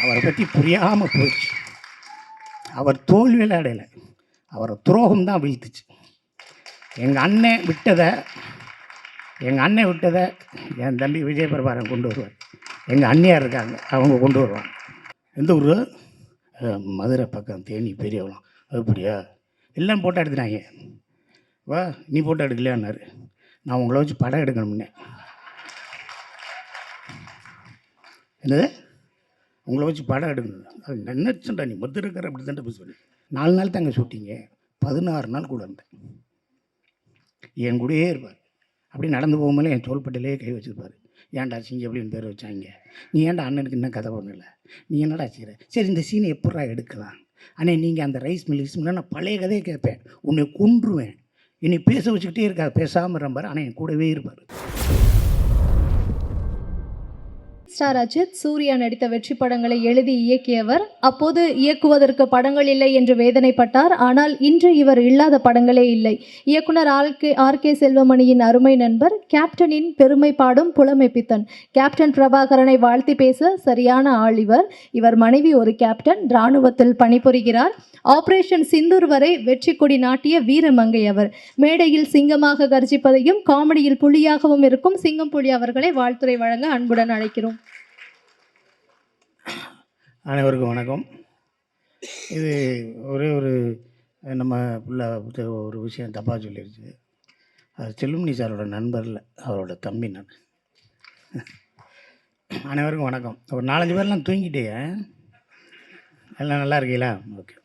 அவரை பற்றி புரியாமல் போயிடுச்சு. அவர் தோல்வியில் அடையலை அவரை துரோகம் தான் வீழ்த்துச்சு. எங்கள் அண்ணன் விட்டதை எங்கள் அண்ணன் விட்டதை என் தம்பி விஜய பிரபாரன் கொண்டு வருவார். எங்கள் அண்ணியார் இருக்காங்க அவங்க கொண்டு வருவாங்க. எந்த ஊர்? மதுரை பக்கம் தேனி பெரியவளம் அப்படியா? எல்லாம் ஃபோட்டோ எடுத்துட்டாங்க. வா நீ ஃபோட்டோ எடுக்கலையான்னாரு. நான் உங்களை வச்சு படம் எடுக்கணும்னே. என்னது? உங்களை வச்சு படம் எடுக்கணும் அது நினைச்சுண்டா நீ மதுரைக்கார அப்படி தான் போய் சொல்லி. நாலு நாள் தாங்க ஷூட்டிங்க பதினாறு நாள் கூட இருந்தேன் என் கூடயே இருப்பார். அப்படி நடந்து போகும்போது என் தோள்பட்டிலே கை வச்சுருப்பார். ஏன்டா சிங்க அப்படின்னு பேர் வச்சாங்க? நீ ஏன்டா அண்ணனுக்கு இன்னும் கதை பண்ணல? நீ என்னடா செய்கிற சரி இந்த சீனை எப்படா எடுக்கலாம்? அண்ணே நீங்கள் அந்த ரைஸ் மில் ரைஸ் நான் பழைய கதையை கேட்பேன். உன்னை கொன்றுவேன். என்னை பேச வச்சுக்கிட்டே இருக்கா பேசாமல் இருப்பார். ஆனால் என் கூடவே இருப்பார். ஸ்டார் அஜித் சூர்யா நடித்த வெற்றி படங்களை எழுதி இயக்கியவர். அப்போது இயக்குவதற்கு படங்கள் இல்லை என்று வேதனைப்பட்டார். ஆனால் இன்று இவர் இல்லாத படங்களே இல்லை. இயக்குனர் ஆர் கே ஆர் கே செல்வமணியின் அருமை நண்பர் கேப்டனின் பெருமை பாடும் புலமை பித்தன். கேப்டன் பிரபாகரனை வாழ்த்தி பேச சரியான ஆள் இவர். இவர் மனைவி ஒரு கேப்டன் இராணுவத்தில் பணிபுரிகிறார். ஆபரேஷன் சிந்தூர் வரை வெற்றி கொடி நாட்டிய வீரமங்கை அவர். மேடையில் சிங்கமாக கர்ஜிப்பதையும் காமெடியில் புலியாகவும் இருக்கும் சிங்கம் புலி அவர்களை வாழ்த்துறை வழங்க அன்புடன் அழைக்கிறோம். அனைவருக்கும் வணக்கம். இது ஒரே ஒரு நம்ம பிள்ளை ஒரு விஷயம் தப்பாக சொல்லிடுச்சு அது செல்லுமணி சாரோட நண்பரில் அவரோட தம்பி நான். அனைவருக்கும் வணக்கம். ஒரு நாலஞ்சு பேர்லாம் தூங்கிட்டே எல்லாம் நல்லா இருக்கீங்களா? ஓகே.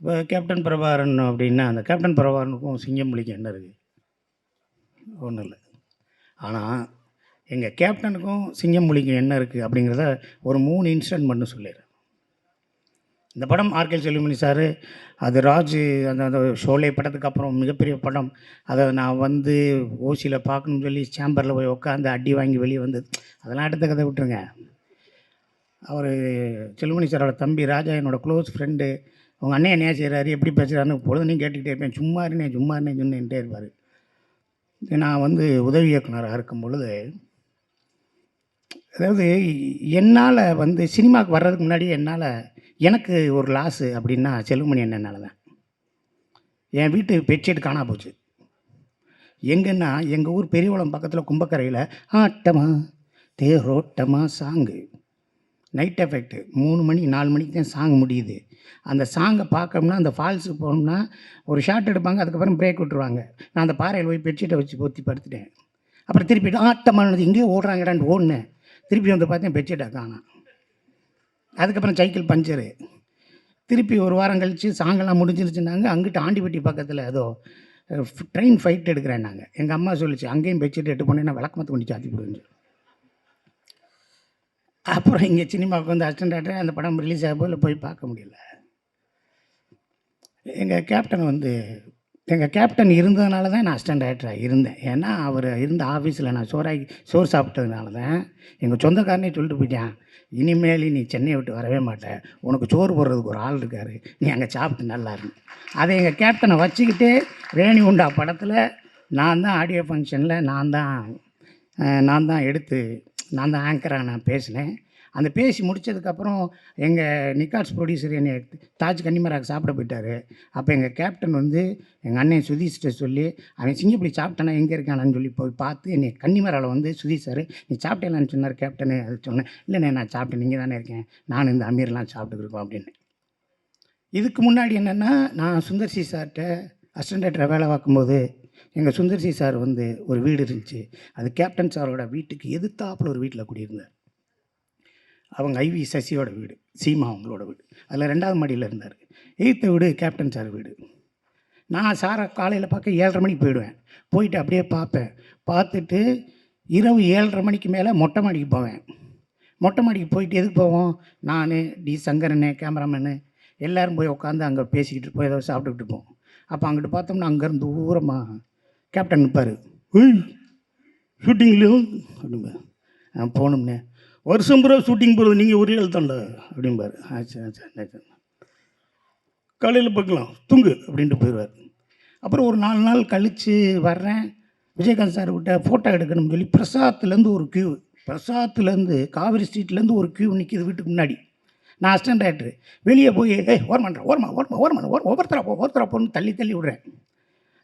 இப்போ கேப்டன் பிரபாகரன் அப்படின்னா அந்த கேப்டன் பிரபாகரனுக்கும் சிங்கம்புலிக்கும் என்ன இருக்குது ஒன்றும் இல்லை. ஆனால் எங்கள் கேப்டனுக்கும் சிங்கம்புலிக்கும் என்ன இருக்குது அப்படிங்கிறத ஒரு மூணு இன்சிடென்ட் மட்டும் சொல்லிடுறேன் இந்த படம் ஆர்கே செல்லுமணி சார் அது ராஜ் அந்த அந்த ஷோலே படத்துக்கு அப்புறம் மிகப்பெரிய படம். அதை நான் வந்து ஓசியில் பார்க்கணும்னு சொல்லி சேம்பரில் போய் உட்காந்து அடி வாங்கி வெளியே வந்தது அதெல்லாம் எடுத்த கதை விட்டுருங்க. அவர் செல்லுமணி சாரோட தம்பி ராஜா என்னோட க்ளோஸ் ஃப்ரெண்டு உங்கள் அண்ணன் என்ன செய்கிறாரு எப்படி பேசுகிறாருன்னு பொழுதுனையும் கேட்டுக்கிட்டே இருப்பேன். சும்மா இருந்தேன் சும்மா இருந்தேன் சொன்னேன்ட்டே இருப்பார். நான் வந்து உதவி இயக்குனராக இருக்கும் பொழுது அதாவது என்னால் வந்து சினிமாவுக்கு வர்றதுக்கு முன்னாடி என்னால் எனக்கு ஒரு லாஸு அப்படின்னா செல்லுமணி என்னால் தான். என் வீட்டு பெட்ஷீட் காணா போச்சு. எங்கன்னா எங்கள் ஊர் பெரியவளம் பக்கத்தில் கும்பக்கரையில் ஆட்டமா தேரோட்டமா சாங்கு. நைட் எஃபெக்ட் மூணு மணி நாலு மணிக்கு தான் சாங் முடியுது. அந்த சாங்கை பார்க்கணும்னா அந்த ஃபால்ஸுக்கு போகணும்னா ஒரு ஷார்ட் எடுப்பாங்க அதுக்கப்புறம் பிரேக் விட்டுருவாங்க. நான் அந்த பாறையில் போய் பெட்ஷீட்டை வச்சு பொத்தி படுத்துட்டேன். அப்புறம் திருப்பி ஆட்டமானது எங்கேயோ ஓடுறாங்கடான்னு ஓடினேன். திருப்பி வந்து பார்த்தேன் பெட்ஷீட்டை காணும். அதுக்கப்புறம் சைக்கிள் பஞ்சரு திருப்பி ஒரு வாரம் கழித்து சாங்கெல்லாம் முடிஞ்சிருச்சுனாங்க அங்கிட்டு ஆண்டிப்பட்டி பக்கத்தில் ஏதோ ட்ரெயின் ஃபைட் எடுக்கிறேன் நாங்கள் எங்கள் அம்மா சொல்லிச்சு அங்கேயும் பெட்ஷீட் எட்டு போனேன் நான் விளக்கமத்து கொண்டு சாத்தி போடுவேன் அப்புறம் இங்கே சினிமாவுக்கு வந்து அசிஸ்டன்ட் அந்த படம் ரிலீஸ் ஆகும்போது போய் பார்க்க முடியல. எங்கள் கேப்டன் வந்து எங்கள் கேப்டன் இருந்ததுனால தான் நான் அசிஸ்டன்ட் டைரக்டராக இருந்தேன். ஏன்னா அவர் இருந்த ஆஃபீஸில் நான் சோறாகி சோறு சாப்பிட்டதுனால தான் எங்கள் சொந்தக்காரனே சொல்லிட்டு போயிட்டான். இனிமேல் நீ சென்னையை விட்டு வரவே மாட்டேன் உனக்கு சோறு போடுறதுக்கு ஒரு ஆள் இருக்கார். நீ அங்கே சாப்பிட்டு நல்லா இருக்கும் அதை எங்கள் கேப்டனை வச்சுக்கிட்டு ரேணி உண்டா படத்தில் நான் தான் ஆடியோ ஃபங்க்ஷனில் நான் தான் நான் தான் எடுத்து நான் தான் ஆங்கராக நான் பேசினேன். அந்த பேசி முடிச்சதுக்கப்புறம் எங்கள் நிக்காட்ஸ் ப்ரொடியூசர் என்னை தாஜ் கன்னிமராக சாப்பிட போயிட்டார். அப்போ எங்கள் கேப்டன் வந்து எங்கள் அண்ணன் சுதீஷ்ட சொல்லி அவன் சிங்கப்படி சாப்பிட்டானா? எங்கே இருக்கானான்னு சொல்லி போய் பார்த்து என்னை கன்னிமராவில் வந்து சுதீஷ் சார் நீ சாப்பிட்டேலான்னு சொன்னார் கேப்டனு அது சொன்னேன் இல்லைண்ணே நான் சாப்பிட்டேன். நீங்கள் தானே இருக்கேன். நான் இந்த அமீர்லாம் சாப்பிட்டுருக்கோம் அப்படின்னு. இதுக்கு முன்னாடி என்னென்னா நான் சுந்தர்சி சார்கிட்ட அசிஸ்டன்ட் வேலை பார்க்கும்போது எங்கள் சுந்தர்சி சார் வந்து ஒரு வீடு இருந்துச்சு. அது கேப்டன் சாரோட வீட்டுக்கு எதிர்த்தாப்புல ஒரு வீட்டில் குடியிருந்தார். அவங்க ஐவி சசியோட வீடு சீமா அவங்களோட வீடு. அதில் ரெண்டாவது மாடியில் இருந்தார். எய்த்த வீடு கேப்டன் சார் வீடு. நான் சாரை காலையில் பார்க்க ஏழரை மணிக்கு போயிடுவேன். போயிட்டு அப்படியே பார்ப்பேன். பார்த்துட்டு இரவு ஏழரை மணிக்கு மேலே மொட்டை மாடிக்கு போவேன். மொட்டை மாடிக்கு போயிட்டு எதுக்கு போவோம்? நான் டி சங்கரனு கேமராமேனு எல்லோரும் போய் உட்காந்து அங்கே பேசிக்கிட்டு இருப்போம் ஏதோ சாப்பிட்டுக்கிட்டு இருப்போம். அப்போ அங்கிட்டு பார்த்தோம்னா அங்கேருந்து தூரமாக கேப்டன் நிற்பார் ஷூட்டிங்லையும் அப்படிங்க போகணும்னே. வருஷம் பூரா ஷூட்டிங் போகிறது நீங்கள் ஒரே எழுத்தாண்ட அப்படிம்பார். ஆச்சு ஆச்சா ஆச்சு. காலையில் பார்க்கலாம். தூங்கு அப்படின்ட்டு போயிடுவார் அப்புறம் ஒரு நாலு நாள் கழித்து வர்றேன். விஜயகாந்த் சார் கிட்ட ஃபோட்டோ எடுக்கணும்னு சொல்லி பிரசாத்துலேருந்து ஒரு க்யூ பிரசாத்துலேருந்து காவிரி ஸ்ட்ரீட்லேருந்து ஒரு க்யூ நிற்கிது வீட்டுக்கு முன்னாடி. நான் அசிஸ்டன்ட் டைரக்டர் வெளியே போய் ஏய் ஓரமாட்டேன் ஓரமா ஓரமா ஓரமா ஓர ஒவ்வொருத்தரா போ ஒவ்வொருத்தரா போன்னு தள்ளி தள்ளி விடுறேன்.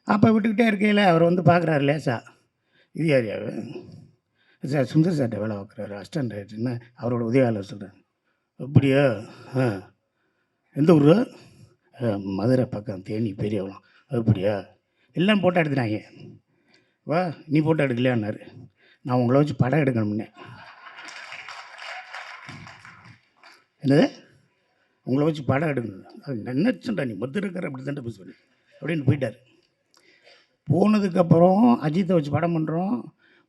அப்போ விட்டுக்கிட்டே இருக்கையில் அவர் வந்து பார்க்குறாரு லேசா. இது யார்? சார் சுந்தர் சார்ட்ட வேலை பார்க்குறாரு அசிஸ்டன்ட் டைரக்டர்னு அவரோட உதவியாளர் சொல்கிறார் அப்படியா? ஆ. எந்த ஊர்? மதுரை பக்கம் தேனி பெரியவளம் அப்படியா? எல்லாம் ஃபோட்டோ எடுத்துட்டாங்க. வா நீ ஃபோட்டோ எடுக்கலையான்னாரு. நான் உங்களை வச்சு படம் எடுக்கணும்னே என்னது? உங்களை வச்சு படம் எடுக்கணும். அது நினச்சுட்டா நீ மதுரைக்கார அப்படி தான் பேசுவேன் அப்படின்னு போயிட்டார். போனதுக்கப்புறம் அஜித்தை வச்சு படம் பண்ணுறோம்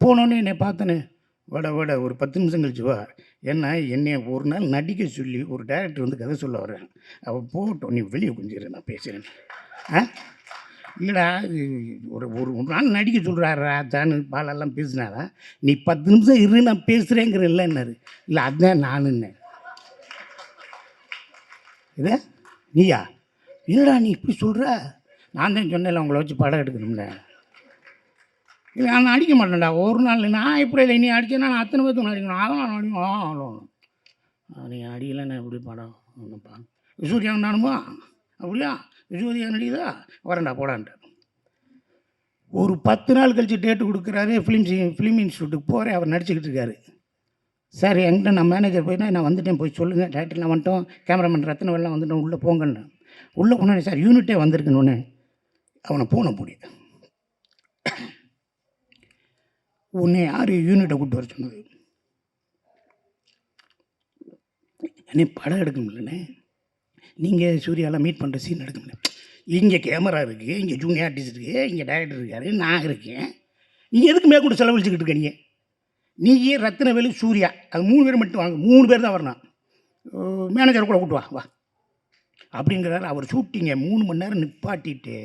போனோன்னே என்னை பார்த்தனே. வட வட ஒரு பத்து நிமிஷம் கழிச்சு வா. என்ன என்னை ஒரு நாள் நடிக்க சொல்லி ஒரு டேரக்டர் வந்து கதை சொல்ல வர்றேன் அவள் போகட்டும் நீ வெளியே கொஞ்சம் நான் பேசுகிறேன் ஆ? இல்லைடா ஒரு ஒரு ஒரு நாள் நடிக்க சொல்கிறாரா தானு பாலெல்லாம் பேசினாரா? நீ பத்து நிமிஷம் இரு நான் பேசுகிறேங்கிற இல்லைன்னாரு இல்லை அதுதான் நானுன்னேன் இதை? நீயா? இல்லைடா நீ இப்படி சொல்கிற நான் தான் சொன்னேன்ல உங்களை வச்சு படம் எடுக்கணும்னே. இல்லை நான் அடிக்க மாட்டேன்டா. ஒரு நாள் நான் எப்படி இல்லை நீ அடிச்சேன்னா நான் அத்தனை பேர்த்து அடிக்கணும். அதான் அடிக்கும் ஆ நீ அடிக்கலைன்னா எப்படி படம் ஒன்றுப்பா சூர்யா நானுமா அப்படியா? சூர்யா நடிக்குதா வரேன்டா போடான்ட்டு ஒரு பத்து நாள் கழித்து டேட்டு கொடுக்குறாரு ஃபிலிம் ஃபிலிம் இன்ஸ்டியூட்டுக்கு போகிறேன் அவர் நடிச்சுக்கிட்டு இருக்காரு. சார் என்கிட்ட நான் மேனேஜர் போய் நான் வந்துட்டேன். போய் சொல்லுங்கள் டேரக்டர்லாம் வந்துட்டோம். கேமராமேன் ரத்ன வந்துட்டோம். உள்ளே போங்கன்னு உள்ளே போனேன் சார் யூனிட்டே வந்திருக்குன்னு அவனை போன முடியும் உன்னை யார் யூனிட்டை கூப்பிட்டு வர சொன்னது? என்னை படம் எடுக்க முடியலண்ணே. நீங்கள் சூர்யாலாம் மீட் பண்ணுற சீன் எடுக்க முடியல. இங்கே கேமரா இருக்குது இங்கே ஜூனியர் ஆர்டிஸ்ட் இருக்குது இங்கே டைரக்டர் இருக்காரு நான் இருக்கேன். நீ எதுக்கு மேற்கொண்டு செலவழிச்சுக்கிட்டு இருக்க நீ? நீயே ரத்னவேலு சூர்யா அது மூணு பேர் மட்டும் வாங்க மூணு பேர் தான் வரணும். மேனேஜரை கூட கூட்டு வா வா. அப்படிங்கிறாரு. அவர் ஷூட்டிங்கை மூணு மணி நேரம் நிப்பாட்டிட்டு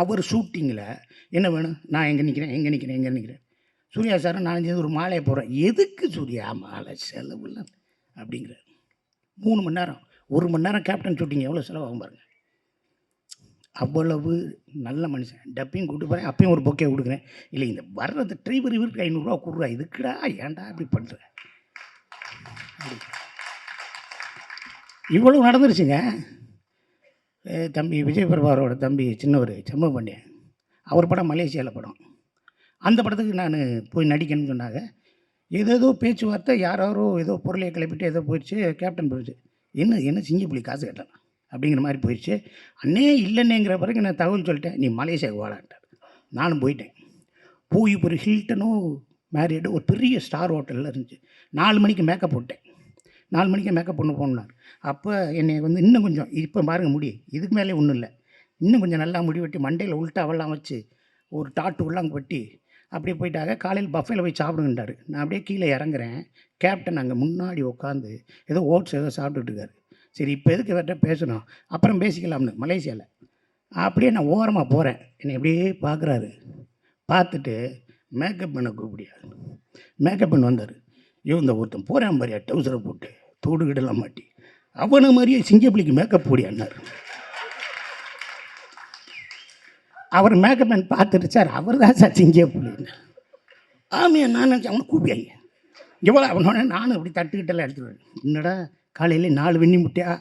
அவர் ஷூட்டிங்கில் என்ன வேணும்? நான் எங்கே நிற்கிறேன் எங்கே நிற்கிறேன் எங்கே நிற்கிறேன் சூர்யா சார் நான் ஒரு மாலையை போடுறேன். எதுக்கு சூர்யா மாலை செலவுல அப்படிங்கிறார். மூணு மணி நேரம். ஒரு மணி நேரம் கேப்டன் ஷூட்டிங் எவ்வளோ செலவாகும் பாருங்கள் அவ்வளவு நல்ல மனுஷன். டப்பையும் கூட்டு போகிறேன் அப்பயும் ஒரு பொக்கே கொடுக்குறேன். இல்லை இந்த வர்றது டிரைவர் இவருக்கு ஐநூறுரூவா கொடுறா. இதுக்குடா ஏன்டா இப்படி பண்ணுற இவ்வளவு நடந்துருச்சுங்க. தம்பி விஜய் பிரபாரோட தம்பி சின்னவர் செம்ம பாண்டியன் அவர் படம் மலேசியாவில் படம். அந்த படத்துக்கு நான் போய் நடிக்கணும்னு சொன்னாங்க. ஏதேதோ பேச்சுவார்த்தை யாரோ ஏதோ பொருளையை கிளப்பிட்டு ஏதோ போயிடுச்சு கேப்டன் போயிடுச்சு. என்ன என்ன சிங்கப்புலி காசு கேட்டேன். அப்படிங்கிற மாதிரி போயிடுச்சு. அண்ணே இல்லைன்னேங்கிற பிறகு நான் தகவல் சொல்லிட்டேன் நீ மலேசியாவுக்கு வாடான்ட்டார். நானும் போயிட்டேன். போய் ஒரு ஹில்டனோ மேரியடு ஒரு பெரிய ஸ்டார் ஹோட்டலில் இருந்துச்சு. நாலு மணிக்கு மேக்கப் போட்டேன். நாலு மணிக்கு மேக்கப் பண்ண போனார் அப்போ என்னை வந்து இன்னும் கொஞ்சம் இப்போ பாருங்கள் முடி இதுக்கு மேலே ஒன்றும் இல்லை. இன்னும் கொஞ்சம் நல்லா முடி வெட்டி மண்டையில் உள்ட்டாவெல்லாம் வச்சு ஒரு டாட்டு உள்ளாங்க வெட்டி அப்படியே போயிட்டாங்க. காலையில் பஃபேல போய் சாப்பிடுங்கன்றாரு. நான் அப்படியே கீழே இறங்குறேன். கேப்டன் அங்கே முன்னாடி உட்காந்து ஏதோ ஓட்ஸ் ஏதோ சாப்பிட்டுட்டு இருக்காரு. சரி இப்போ எதுக்கு இவர்கிட்ட பேசணும்? அப்புறம் பேசிக்கலாம்னு மலேசியாவில் அப்படியே நான் ஓரமாக போகிறேன் என்னை அப்படியே பார்க்குறாரு பார்த்துட்டு மேக்கப் பண்ண கூப்பிடியா மேக்கப் பண்ண வந்தார். ஐயோ இந்த ஒருத்தன் போகிறான் மாதிரியா டவுசரை போட்டு தோடு கிடலாம் மாட்டி. அவனை மாதிரியே சிங்கப்பிள்ளைக்கு மேக்கப் போடியான்னார். அவர் மேக்கப் மேன் பார்த்துட்டு சார் அவர் தான் சார் சிங்கப்பிள்ளைன்னு ஆமையை நான் நினச்சேன் அவனை கூப்பியாங்க. எவ்வளோ அவனோட நானும் அப்படி தட்டுக்கிட்டெல்லாம் எடுத்துருவேன் என்னடா காலையில் நாலு வெண்ணி முட்டையா?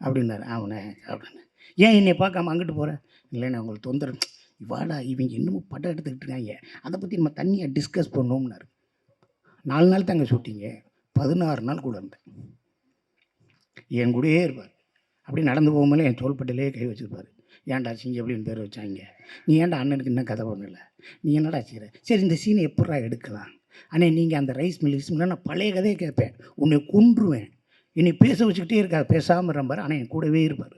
அப்படின்னாரு. அவனை அப்படின்னு ஏன் என்னை பார்க்காம அங்கிட்டு போகிறேன் இல்லைன்னு உங்களுக்கு தொந்தரவு. வாடா இவங்க இன்னமும் படம் எடுத்துக்கிட்டு இருக்காங்க. அதை பற்றி நம்ம தனியாக டிஸ்கஸ் பண்ணோம்னாரு நாலு நாள் தாங்க ஷூட்டிங்க பதினாறு நாள் கூட இருந்தேன். என் கூடயே இருப்பார். அப்படி நடந்து போகும்போது என் தோள்பட்டிலே கை வச்சுருப்பாரு. ஏன்டா சிங்க அப்படின்னு பேர் வச்சாங்க. நீ ஏன்டா அண்ணனுக்கு இன்னும் கதை பண்ணலை? நீ என்னடா செய்கிற சரி இந்த சீனை எப்படா எடுக்கலாம்? அண்ணே நீங்கள் அந்த ரைஸ் மில் ரைஸ் நான் பழைய கதையை கேட்பேன். உன்னை கொன்றுவேன். என்னை பேச வச்சுக்கிட்டே இருக்கா பேசாமல் இருப்பார் ஆனால் என் கூடவே இருப்பார்.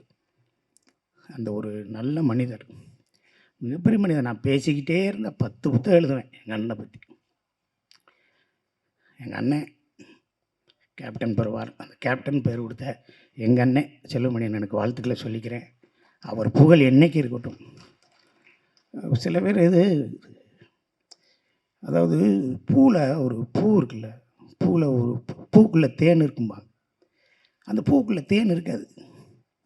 அந்த ஒரு நல்ல மனிதர். மிகப்பெரிய மனிதர். நான் பேசிக்கிட்டே இருந்த பத்து புத்தகம் எழுதுவேன் எங்கள் அண்ணனை பற்றி எங்கள் அண்ணன் கேப்டன் பெறுவார். அந்த கேப்டன் பேர் கொடுத்த எங்கள் அண்ணன் செல்வமணி எனக்கு வாழ்த்துக்களை சொல்லிக்கிறேன். அவர் புகழ் என்னைக்கு இருக்கட்டும். சில பேர் இது அதாவது பூவில் ஒரு பூ இருக்குல்ல பூவில் ஒரு பூக்குள்ளே தேன் இருக்கும்பாங்க. அந்த பூக்குள்ளே தேன் இருக்காது.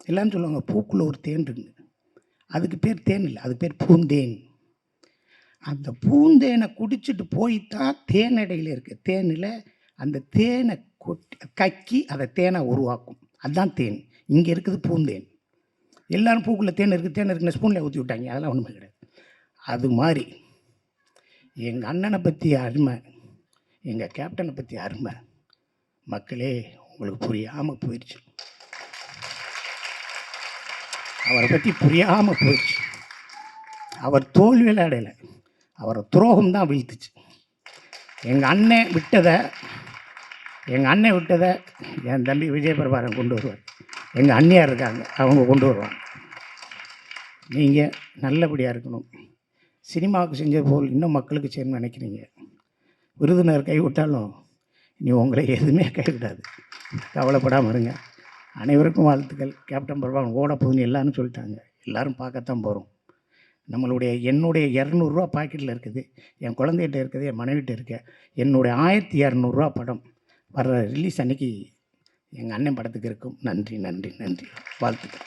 எல்லாரும் சொல்லுவாங்க பூக்குள்ளே ஒரு தேன் இருக்குது அதுக்கு பேர் தேன் இல்லை அது பேர் பூந்தேன். அந்த பூந்தேனை குடிச்சிட்டு போய் தான் தேனடையில் இருக்க தேனில் அந்த தேனை கொட்டி கக்கி அதை தேனை உருவாக்கும். அதுதான் தேன். இங்கே இருக்குது பூந்தேன். எல்லாரும் பூக்குள்ளே தேன் இருக்குது தேன் இருக்குன்னு ஸ்பூனில் ஊற்றி விட்டாங்க. அதெல்லாம் ஒன்றுமே கிடையாது. அது மாதிரி எங்கள் அண்ணனை பற்றி அருமை எங்கள் கேப்டனை பற்றி அருமை மக்களே உங்களுக்கு புரியாமல் போயிடுச்சு அவரை பற்றி புரியாமல் போயிடுச்சு அவர் தோல்வியில் அடையலை அவரை துரோகம் தான் வீழ்த்துச்சு. எங்கள் அண்ணன் விட்டதை எங்கள் அண்ணன் விட்டதை என் தம்பி விஜய் பிரபாரன் கொண்டு வருவார். எங்கள் அண்ணியார் இருக்காங்க. அவங்க கொண்டு வருவாங்க. நீங்கள் நல்லபடியாக இருக்கணும். சினிமாவுக்கு செஞ்ச போல் இன்னும் மக்களுக்கு செய்யணும்னு நினைக்கிறீங்க. விருதுநர் கைவிட்டாலும் நீ உங்களை எதுவுமே கைவிடாது கவலைப்படாமல் இருங்க. அனைவருக்கும் வாழ்த்துக்கள். கேப்டன் பிரபாகரன் ஓட போகுதுன்னு எல்லாரும் சொல்லிட்டாங்க. எல்லோரும் பார்க்கத்தான் போகிறோம் நம்மளுடைய என்னுடைய இரநூறுவா பாக்கெட்டில் இருக்குது. என் குழந்தைகிட்ட இருக்குது என் மனைவிட்ட இருக்க. என்னுடைய ஆயிரத்தி இரநூறுவா படம் வர்ற ரிலீஸ் அன்னைக்கு எங்கள் அண்ணன் படத்துக்கு இருக்கும். நன்றி நன்றி நன்றி. வாழ்த்துக்கள்.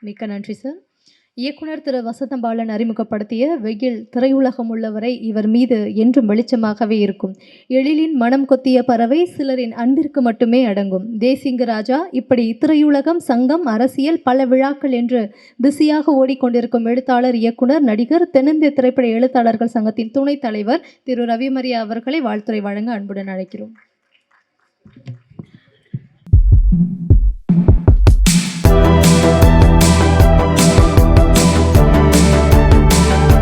மிக்க நன்றி சார் இயக்குனர் திரு. வசந்தபாலன் அறிமுகப்படுத்திய வெயில் திரையுலகம் உள்ளவரை இவர் மீது என்றும் வெளிச்சமாகவே இருக்கும். எழிலின் மனம் கொத்திய பறவை சிலரின் அன்பிற்கு மட்டுமே அடங்கும். தேசிங்க ராஜா இப்படி திரையுலகம் சங்கம் அரசியல் பல விழாக்கள் என்று பிஸியாக ஓடிக்கொண்டிருக்கும் எழுத்தாளர் இயக்குனர் நடிகர் தென்னிந்திய திரைப்பட எழுத்தாளர்கள் சங்கத்தின் துணைத் தலைவர் திரு. ரவிமரியா அவர்களை வாழ்த்துறை வழங்க அன்புடன் அழைக்கிறோம். Thank you.